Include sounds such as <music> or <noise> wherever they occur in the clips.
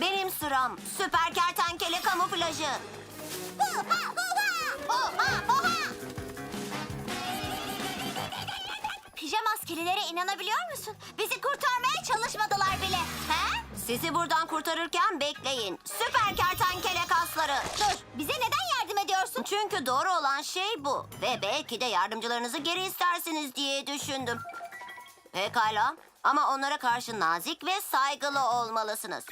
Benim sıram. Süper kertenkele kamuflajı. Pijama askerlere inanabiliyor musun? Bizi kurtarmaya çalışmadılar bile. He? Sizi buradan kurtarırken bekleyin. Süper kertenkele kasları. Dur, bize neden yardım ediyorsun? Çünkü doğru olan şey bu. Ve belki de yardımcılarınızı geri istersiniz diye düşündüm. Pekala. Ama onlara karşı nazik ve saygılı olmalısınız.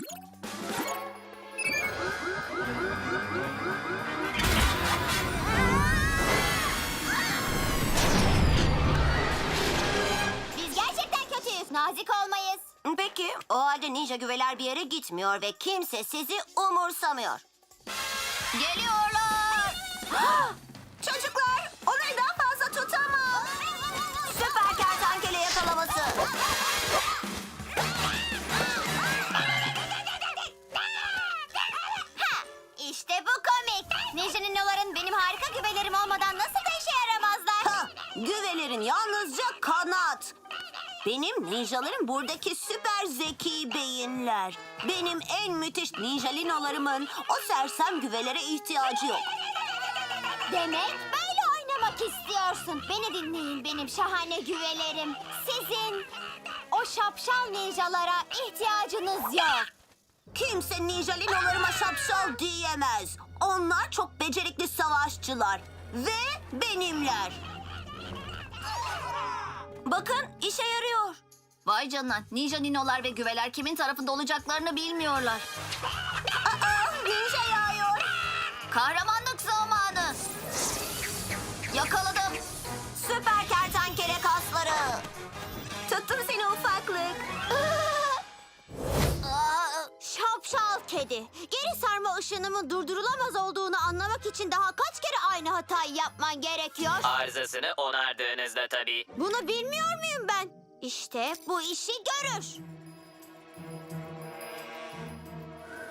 Biz gerçekten kötüyüz. Nazik olmayız. Peki, o halde ninja güveler bir yere gitmiyor ve kimse sizi umursamıyor. Geliyorlar. <gasps> <gasps> buradaki süper zeki beyinler. Benim en müthiş ninjalinolarımın o sersem güvelere ihtiyacı yok. Demek böyle oynamak istiyorsun. Beni dinleyin benim şahane güvelerim. Sizin o şapşal ninjalara ihtiyacınız yok. Kimse ninjalinolarıma şapşal diyemez. Onlar çok becerikli savaşçılar. Ve benimler. Bakın işe yarıyor. Vay canına. Ninja ninolar ve güveler kimin tarafında olacaklarını bilmiyorlar. Aa, ninja yağıyor. Kahramanlık zamanı. Yakaladım. Süper kertenkele kasları. Tuttum seni ufaklık. Aa, Şapşal kedi. Geri sarma ışınımın durdurulamaz olduğunu anlamak için daha kaç kere aynı hatayı yapman gerekiyor? Arızasını onardığınızda tabii. Bunu bilmiyor muyum ben? İşte bu işi görür.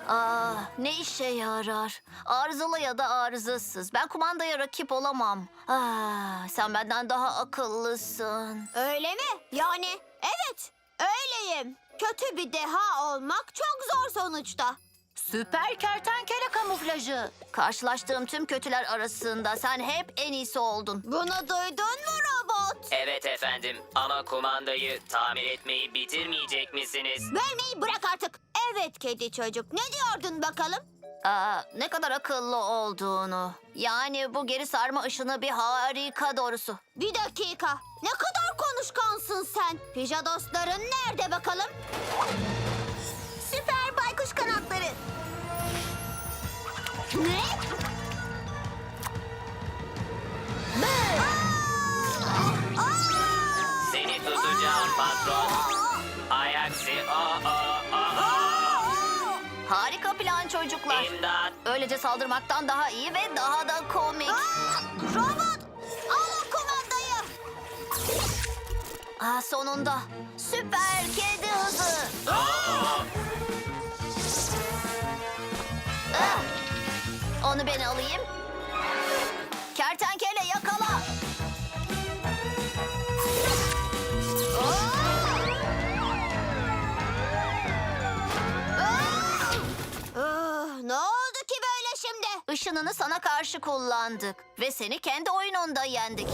Aa, ne işe yarar? Arızalı ya da arızasız. Ben kumandaya rakip olamam. Aa, sen benden daha akıllısın. Öyle mi? Yani evet öyleyim. Kötü bir deha olmak çok zor sonuçta. Süper kertenkele kamuflajı. Karşılaştığım tüm kötüler arasında sen hep en iyisi oldun. Bunu duydun mu robot? Evet efendim ama kumandayı tamir etmeyi bitirmeyecek misiniz? Bölmeyi bırak artık. Evet kedi çocuk. Ne diyordun bakalım? Aa, ne kadar akıllı olduğunu. Yani bu geri sarma ışını bir harika doğrusu. Bir dakika. Ne kadar konuşkansın sen. Pija dostların nerede bakalım? Kanatları. Ne? Seni tutacağım patron. Ayaksi o o o o. Harika plan çocuklar. İmdat. Öylece saldırmaktan daha iyi ve daha da komik. Robot! Al o kumandayı. Aa, sonunda. Süper kedi hızı. Ah! Onu ben alayım. Kertenkele yakala. Ah, ne oldu ki böyle şimdi? Işınını sana karşı kullandık. Ve seni kendi oyununda yendik.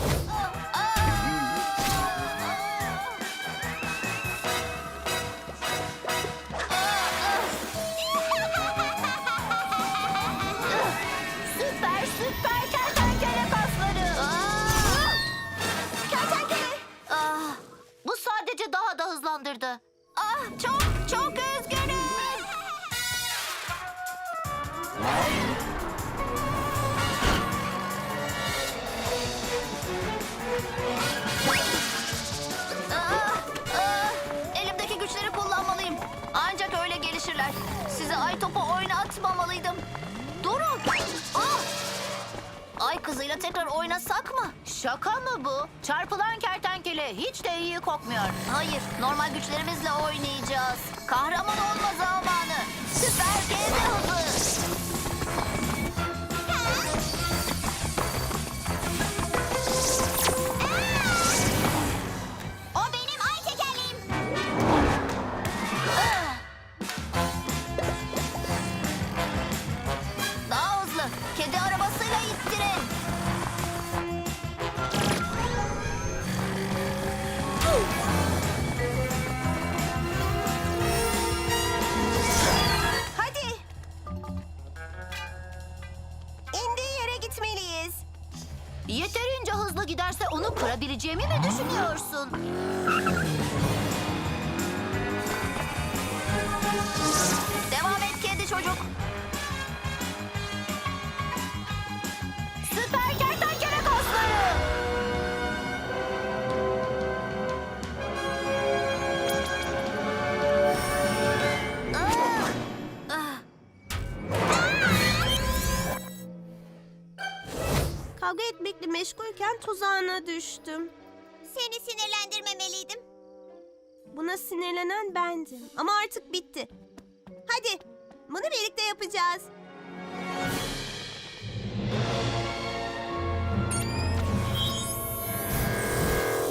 Gelişirler. Size ay topu oynatmamalıydım. Durun. Ah! Ay kızıyla tekrar oynasak mı? Şaka mı bu? Çarpılan kertenkele hiç de iyi kokmuyor. Hayır, normal güçlerimizle oynayacağız. Kahraman olma zamanı. Süper kedi hızı. Düşünüyorsun? Devam et kedi çocuk. Süper kertenkele kasları. Ah! Ah! Kavga etmekle meşgulken tuzağına düştüm. Seni sinirlendirmemeliydim. Buna sinirlenen bendim. Ama artık bitti. Hadi bunu birlikte yapacağız.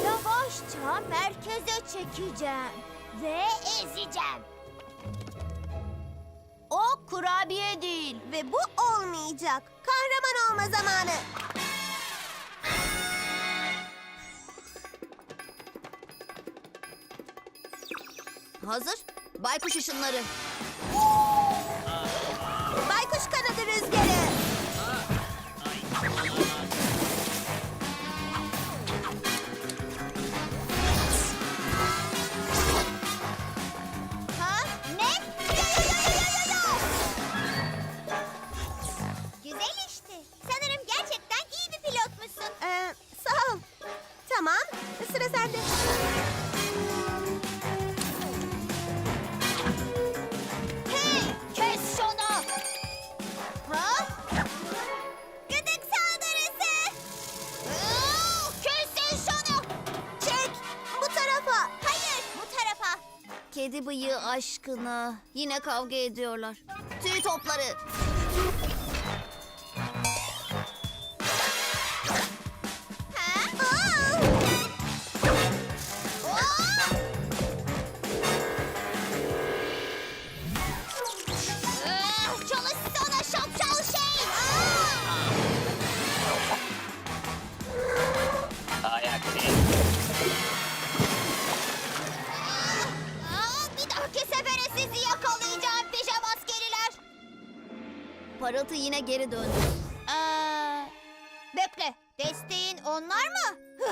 Yavaşça merkeze çekeceğim ve ezeceğim. O kurabiye değil. Ve bu olmayacak. Kahraman olma zamanı. Hazır. Baykuş ışınları. Baykuş kanadı rüzgarı. Aşkına. Yine kavga ediyorlar. Tüy topları. Parıltı yine geri döndü. Aa, bekle. Desteğin onlar mı? <laughs>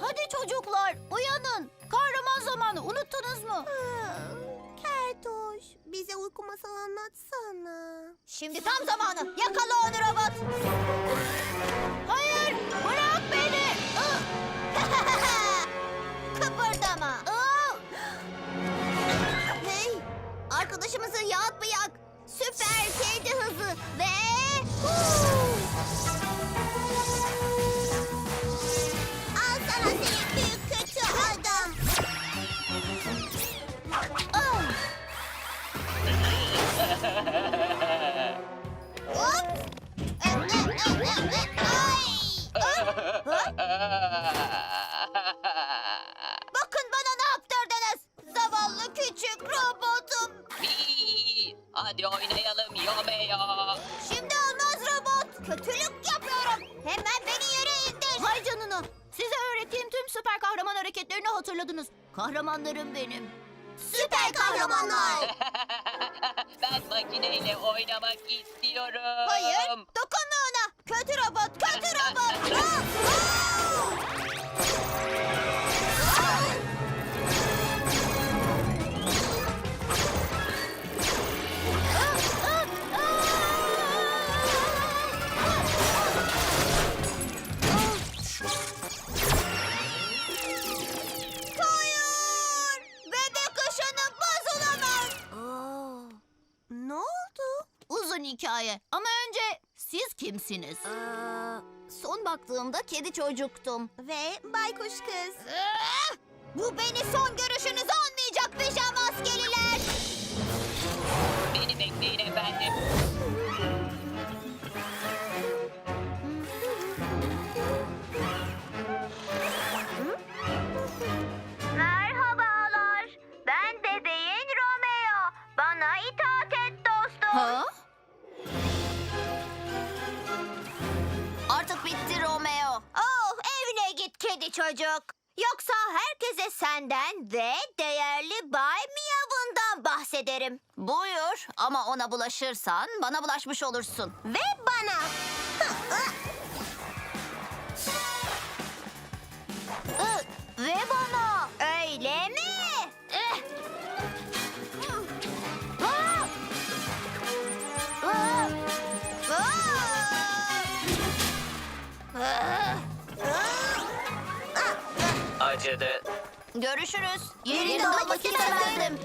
Hadi çocuklar uyanın. Kahraman zamanı unuttunuz mu? Kertoş, bize uyku masalı anlatsana. Şimdi tam zamanı. Yakala onu robot. Hayır Kahramanlarım benim. Süper kahramanlar. <laughs> ben makineyle oynamak istiyorum. Hayır, dokunma ona. Kötü robot, kötü robot. Ah, ah! Hikaye. Ama önce siz kimsiniz? Aa, son baktığımda kedi çocuktum. Ve baykuş kız. Ah! Bu beni son görüşünüz olmayacak pijama askeriler. Beni bekleyin efendim. Çocuk. Yoksa herkese senden ve değerli Bay Miyav'ından bahsederim. Buyur ama ona bulaşırsan bana bulaşmış olursun. Ve bana. <laughs> Ve bana. Öyle mi? Acıdı. Görüşürüz. Yerinde Yerinde olmak olmak istemezdim.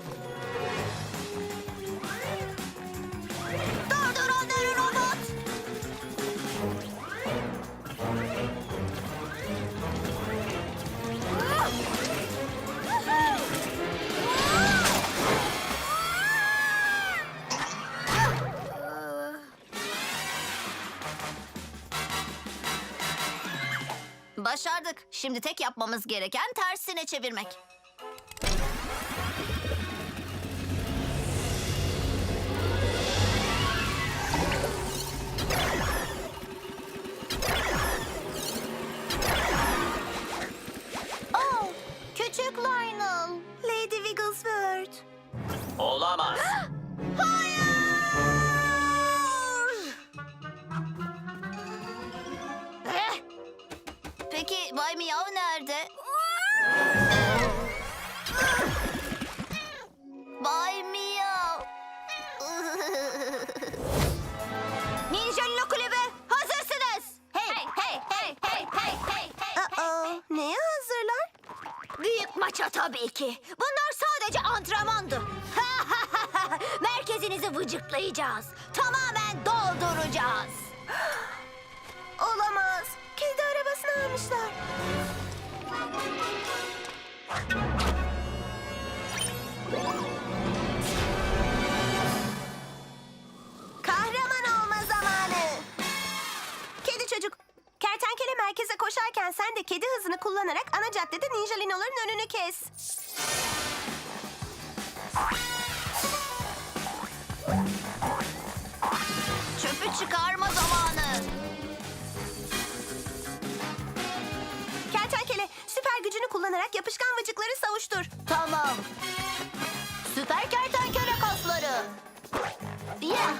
Şimdi tek yapmamız gereken tersine çevirmek. Tabii ki. Bunlar sadece antrenmandı. <laughs> Merkezinizi vıcıklayacağız. Tamamen dolduracağız. <gasps> Olamaz. Kedi arabasını almışlar. Kullanarak ana caddede ninjalinoların önünü kes. Çöpü çıkarma zamanı. Kertenkele süper gücünü kullanarak yapışkan vıcıkları savuştur. Tamam. Süper kertenkele kasları. Ya.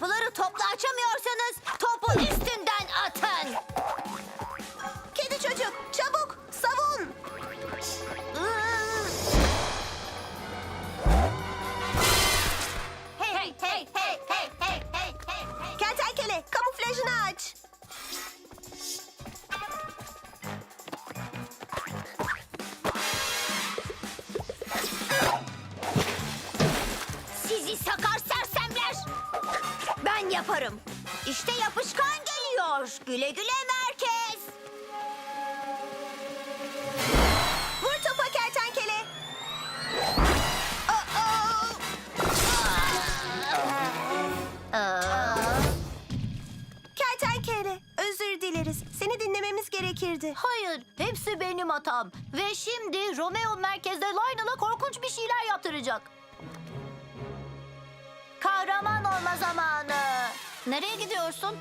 Kapıları topla açamıyorsanız topu üstünden yaparım. İşte yapışkan geliyor. Güle güle merkez. Vur topa kertenkele. Kertenkele özür dileriz. Seni dinlememiz gerekirdi. Hayır, hepsi benim hatam. Ve şimdi Romeo merkezde Lionel'a korkunç bir şeyler yaptıracak. Kahraman olma zamanı. Nereye gidiyorsun?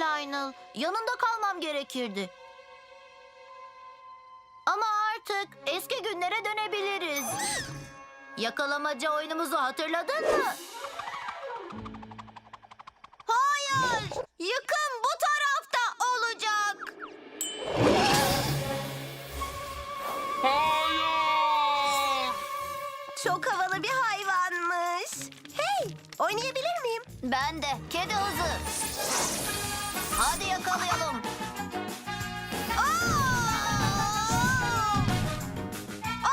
Lionel. Yanında kalmam gerekirdi. Ama artık eski günlere dönebiliriz. Yakalamaca oyunumuzu hatırladın mı? Hayır. Yıkım bu tarafta olacak. Çok havalı bir hayvanmış. Hey oynayabilir miyim? Ben de. Kedi hızı. Hadi yakalayalım.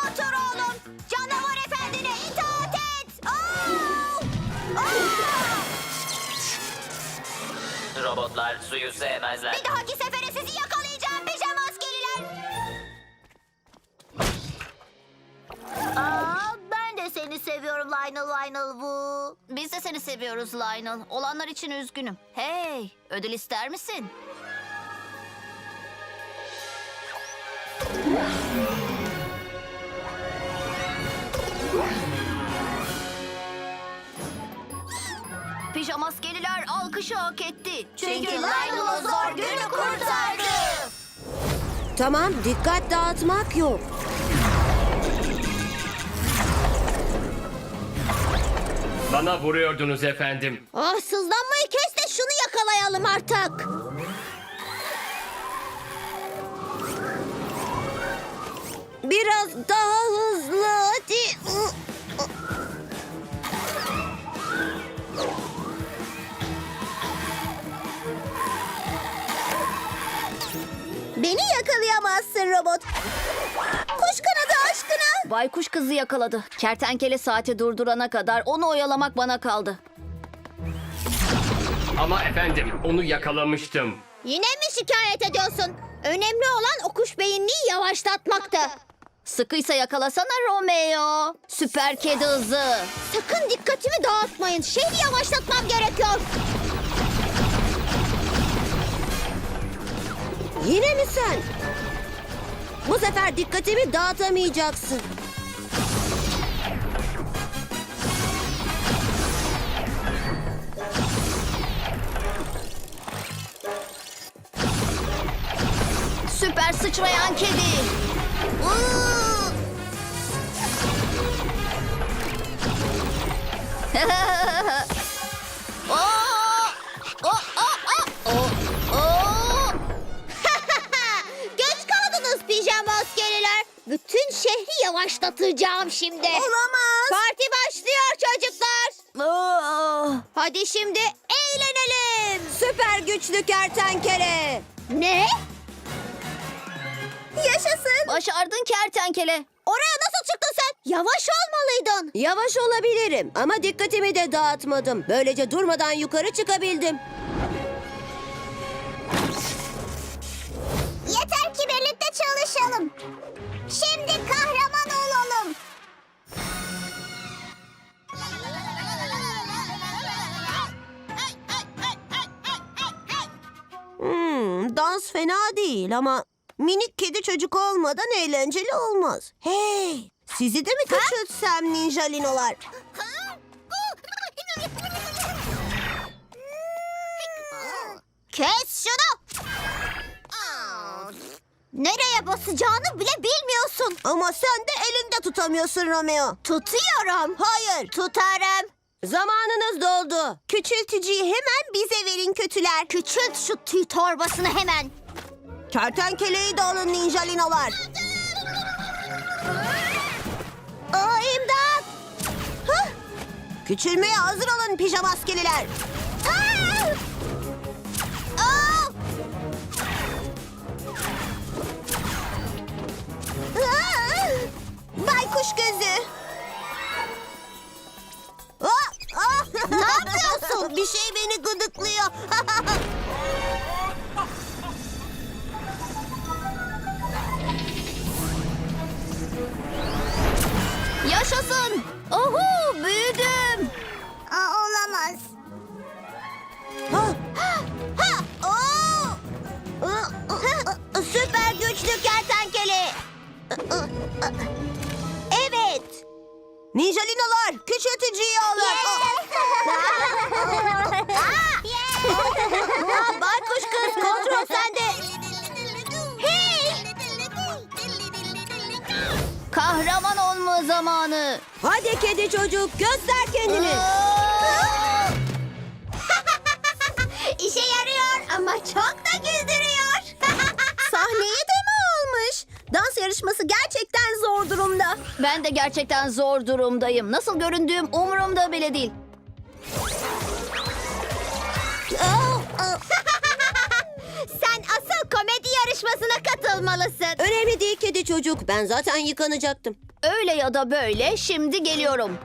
Otur oğlum. Canavar efendine itaat Robotlar suyu sevmezler. Bir dahaki sefere sizi yakalayacağım pijama askeriler. Aa, ben de seni seviyorum Lionel Lionel Wood. Biz de seni seviyoruz Lionel. Olanlar için üzgünüm. Hey, ödül ister misin? Pijamaskeliler alkışı hak etti. Çünkü Lionel o zor günü kurtardı. Tamam, dikkat dağıtmak yok. Bana vuruyordunuz efendim. Ah sızlanmayı kes de şunu yakalayalım artık. Biraz daha hızlı hadi. Beni yakalayamazsın robot. Baykuş kızı yakaladı. Kertenkele saati durdurana kadar onu oyalamak bana kaldı. Ama efendim onu yakalamıştım. Yine mi şikayet ediyorsun? Önemli olan o kuş beyinliği yavaşlatmakta. Sıkıysa yakalasana Romeo. Süper kedi hızı. Sakın dikkatimi dağıtmayın. Şehri yavaşlatmam gerekiyor. Yine mi sen? Bu sefer dikkatimi dağıtamayacaksın. Süper sıçrayan kedi. <laughs> Oo! Pijama askeriler. Bütün şehri yavaşlatacağım şimdi. Olamaz. Parti başlıyor çocuklar. Oo! Hadi şimdi eğlenelim. Süper güçlü kertenkele. Ne? Yaşasın. Başardın kertenkele. Oraya nasıl çıktın sen? Yavaş olmalıydın. Yavaş olabilirim ama dikkatimi de dağıtmadım. Böylece durmadan yukarı çıkabildim. Çalışalım. Şimdi kahraman olalım. Hmm, dans fena değil ama minik kedi çocuk olmadan eğlenceli olmaz. Hey, sizi de mi küçültsem ninjalinolar? Kes şunu. Nereye basacağını bile bilmiyorsun. Ama sen de elinde tutamıyorsun Romeo. Tutuyorum. Hayır. Tutarım. Zamanınız doldu. Küçültücüyü hemen bize verin kötüler. Küçült şu tüy torbasını hemen. Kertenkeleyi de alın ninjalinolar. Aa imdat. Hah! Küçülmeye hazır olun pijama Baykuş gözü. Aa, aa! Ne yapıyorsun? <laughs> Bir şey beni gıdıklıyor. <laughs> Yaşasın. Ohu büyüdüm. Aa, olamaz. Ha! Ha! Oo! <laughs> Süper güçlü kertenkele. Evet. Ninjalinolar küçültücüyü alın. <laughs> Aa, Baykuş kız kontrol sende. Hey! Kahraman olma zamanı. Hadi kedi çocuk göster kendini. <laughs> İşe yarıyor ama çok da güldürüyor. <laughs> Sahneye de? Dans yarışması gerçekten zor durumda. Ben de gerçekten zor durumdayım. Nasıl göründüğüm umurumda bile değil. <laughs> Sen asıl komedi yarışmasına katılmalısın. Önemli değil kedi çocuk. Ben zaten yıkanacaktım. Öyle ya da böyle şimdi geliyorum.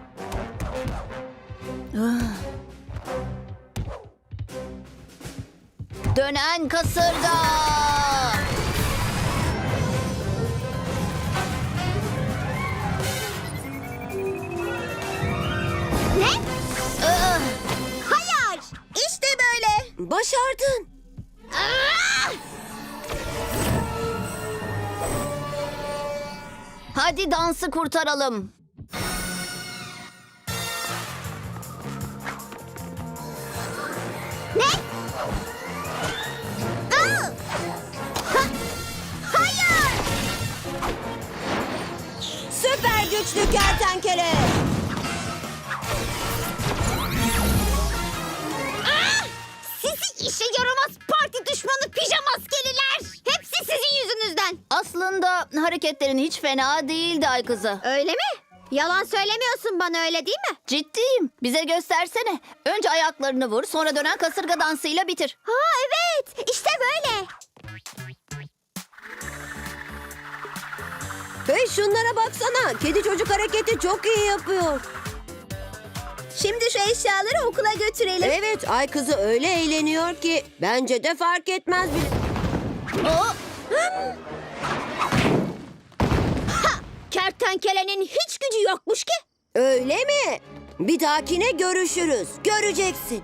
Dönen kasırga. Başardın. Hadi dansı kurtaralım. Ne? Aa! Ha! Hayır! Süper güçlü kertenkele. İşe yaramaz parti düşmanı pijama askeriler. Hepsi sizin yüzünüzden. Aslında hareketlerin hiç fena değildi ay kızı. Öyle mi? Yalan söylemiyorsun bana öyle değil mi? Ciddiyim. Bize göstersene. Önce ayaklarını vur, sonra dönen kasırga dansıyla bitir. Ha evet işte böyle. Hey şunlara baksana. Kedi çocuk hareketi çok iyi yapıyor. Şimdi şu eşyaları okula götürelim. Evet ay kızı öyle eğleniyor ki bence de fark etmez bile. Oo, Kertenkelenin hiç gücü yokmuş ki. Öyle mi? Bir dahakine görüşürüz. Göreceksin.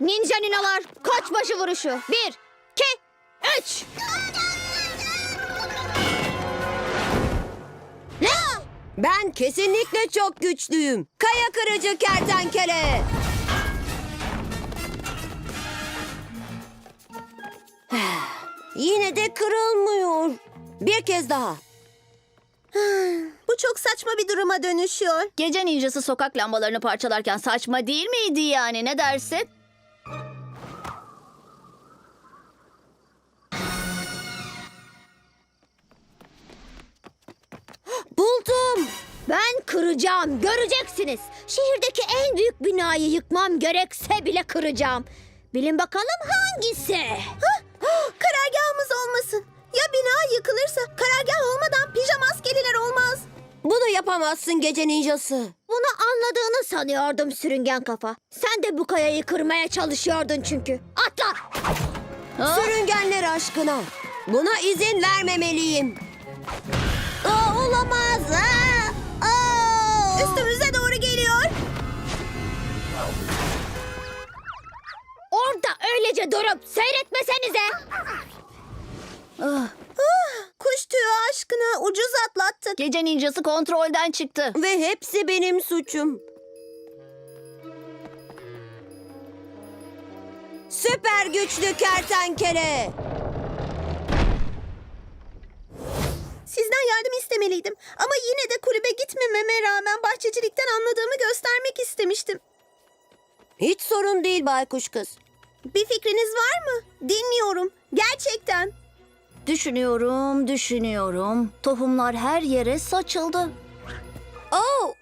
Ninja ninalar koç başı vuruşu. Bir, iki, üç. Ben kesinlikle çok güçlüyüm. Kaya kırıcı kertenkele. <sighs> Yine de kırılmıyor. Bir kez daha. <sighs> Bu çok saçma bir duruma dönüşüyor. gece ninjası sokak lambalarını parçalarken saçma değil miydi yani ne dersin? Ben kıracağım, göreceksiniz. Şehirdeki en büyük binayı yıkmam gerekse bile kıracağım. Bilin bakalım hangisi? Karargahımız olmasın. Ya bina yıkılırsa karargah olmadan pijama askeriler olmaz. Bunu yapamazsın gece ninjası. Bunu anladığını sanıyordum sürüngen kafa. Sen de bu kayayı kırmaya çalışıyordun çünkü. Atla! Sürüngenler aşkına. Buna izin vermemeliyim. Aa, olamaz. Aa. Üstümüze doğru geliyor. Orada öylece durup seyretmesenize. Ah, Kuş tüyü aşkına ucuz atlattık. Gece ninjası kontrolden çıktı. Ve hepsi benim suçum. Süper güçlü kertenkele. Sizden yardım istemeliydim. Ama yine de kulübe gitmememe rağmen bahçecilikten anladığımı göstermek istemiştim. Hiç sorun değil baykuş kız. Bir fikriniz var mı? Dinliyorum. Gerçekten. Düşünüyorum, düşünüyorum. Tohumlar her yere saçıldı. Oh!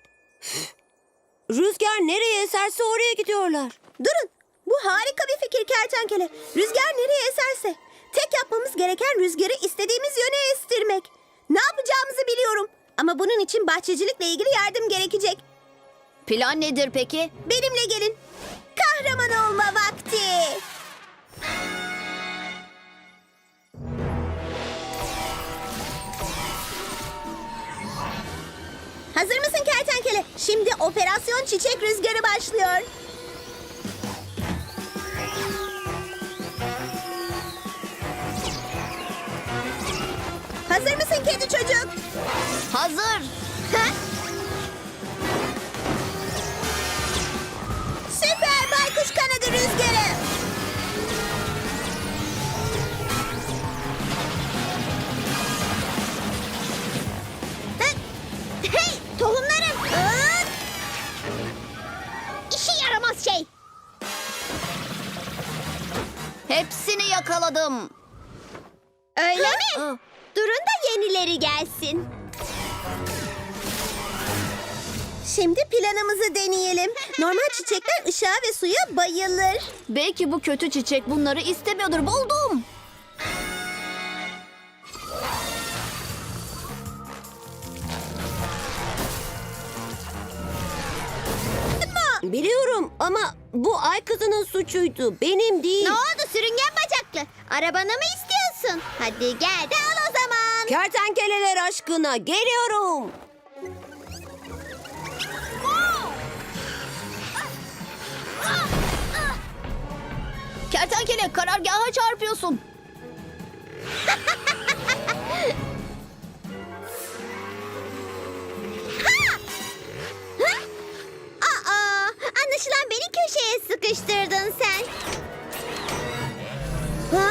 Rüzgar nereye eserse oraya gidiyorlar. Durun. Bu harika bir fikir kertenkele. Rüzgar nereye eserse. Tek yapmamız gereken rüzgarı istediğimiz yöne estirmek. Ne yapacağımızı biliyorum. Ama bunun için bahçecilikle ilgili yardım gerekecek. Plan nedir peki? Benimle gelin. Kahraman olma vakti. Hazır mısın kertenkele? Şimdi operasyon çiçek rüzgarı başlıyor. Hazır mısın kedi çocuk? Hazır. Ha? <laughs> Süper baykuş kanadı rüzgarı. <laughs> Hey tohumlarım. İşe yaramaz şey. Hepsini yakaladım. Öyle mi? Yenileri gelsin. Şimdi planımızı deneyelim. Normal çiçekler ışığa ve suya bayılır. Belki bu kötü çiçek bunları istemiyordur. Buldum. Biliyorum ama bu ay kızının suçuydu. Benim değil. Ne oldu sürüngen bacaklı? Arabanı mı istiyorsun? Hadi gel de al Kertenkeleler aşkına geliyorum. Kertenkele karargaha çarpıyorsun. Aa, anlaşılan beni köşeye sıkıştırdın sen. Ha?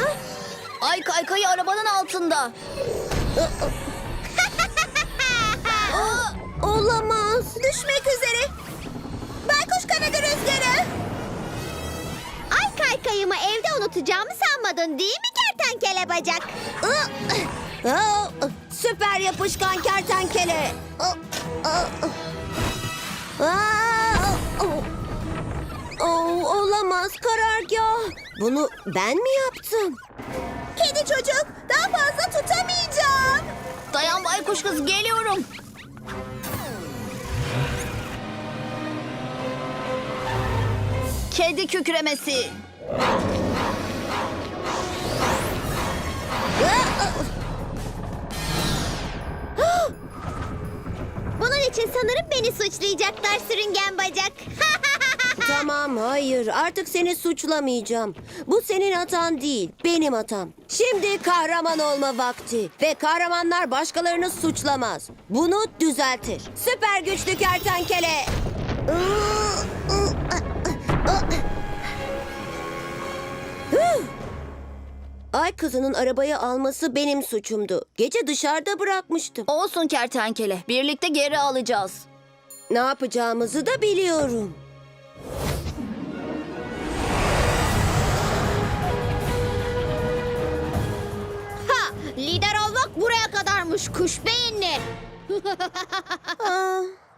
Ay kaykayı arabanın altında. Olamaz. Düşmek üzere. Baykuş kanadı rüzgarı. Ay kaykayımı evde unutacağımı sanmadın değil mi kertenkele bacak? Süper yapışkan kertenkele. Oo, olamaz karargah. Bunu ben mi yaptım? Dayan baykuş kız geliyorum. Kedi kükremesi. <gasps> Bunun için sanırım beni suçlayacaklar sürüngen bacak. <laughs> Tamam hayır artık seni suçlamayacağım. Bu senin hatan değil benim hatam. Şimdi kahraman olma vakti. Ve kahramanlar başkalarını suçlamaz. Bunu düzeltir. Süper güçlü kertenkele. Ay kızının arabayı alması benim suçumdu. Gece dışarıda bırakmıştım. Olsun kertenkele. Birlikte geri alacağız. Ne yapacağımızı da biliyorum. Ha, lider olmak buraya kadarmış kuş beyinli. <laughs>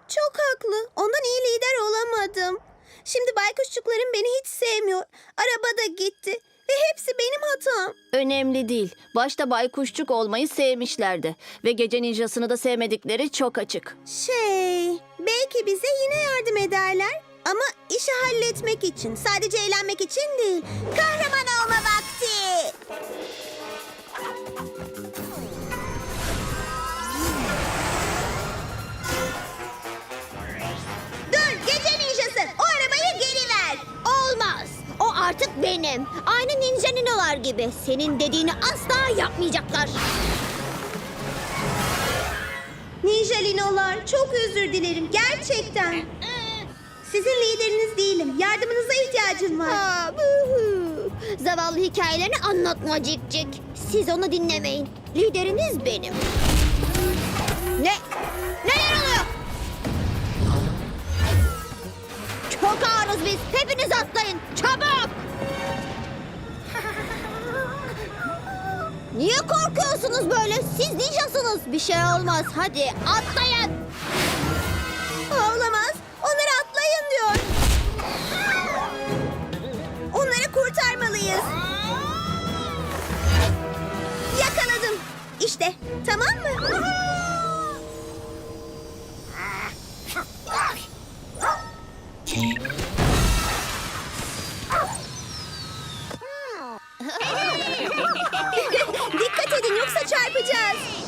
çok haklı. Ondan iyi lider olamadım. Şimdi baykuşçuklarım beni hiç sevmiyor. Araba da gitti. Ve hepsi benim hatam. Önemli değil. Başta baykuşçuk olmayı sevmişlerdi. Ve gece ninjasını da sevmedikleri çok açık. Şey, belki bize yine yardım ederler. Ama işi halletmek için, sadece eğlenmek için değil. Kahraman olma vakti. Dur, gece ninjası. O arabayı geri ver. Olmaz. O artık benim. Aynı ninja ninolar gibi. Senin dediğini asla yapmayacaklar. Ninja Linolar çok özür dilerim gerçekten. Sizin lideriniz değilim. Yardımınıza ihtiyacım var. Zavallı hikayelerini anlatma Cik Cik. Siz onu dinlemeyin. Lideriniz benim. Ne? Neler oluyor? Çok ağırız biz. Hepiniz atlayın. Çabuk. Niye korkuyorsunuz böyle? Siz ninjasınız. Bir şey olmaz. Hadi atlayın. İşte tamam mı? <laughs> Dikkat edin yoksa çarpacağız.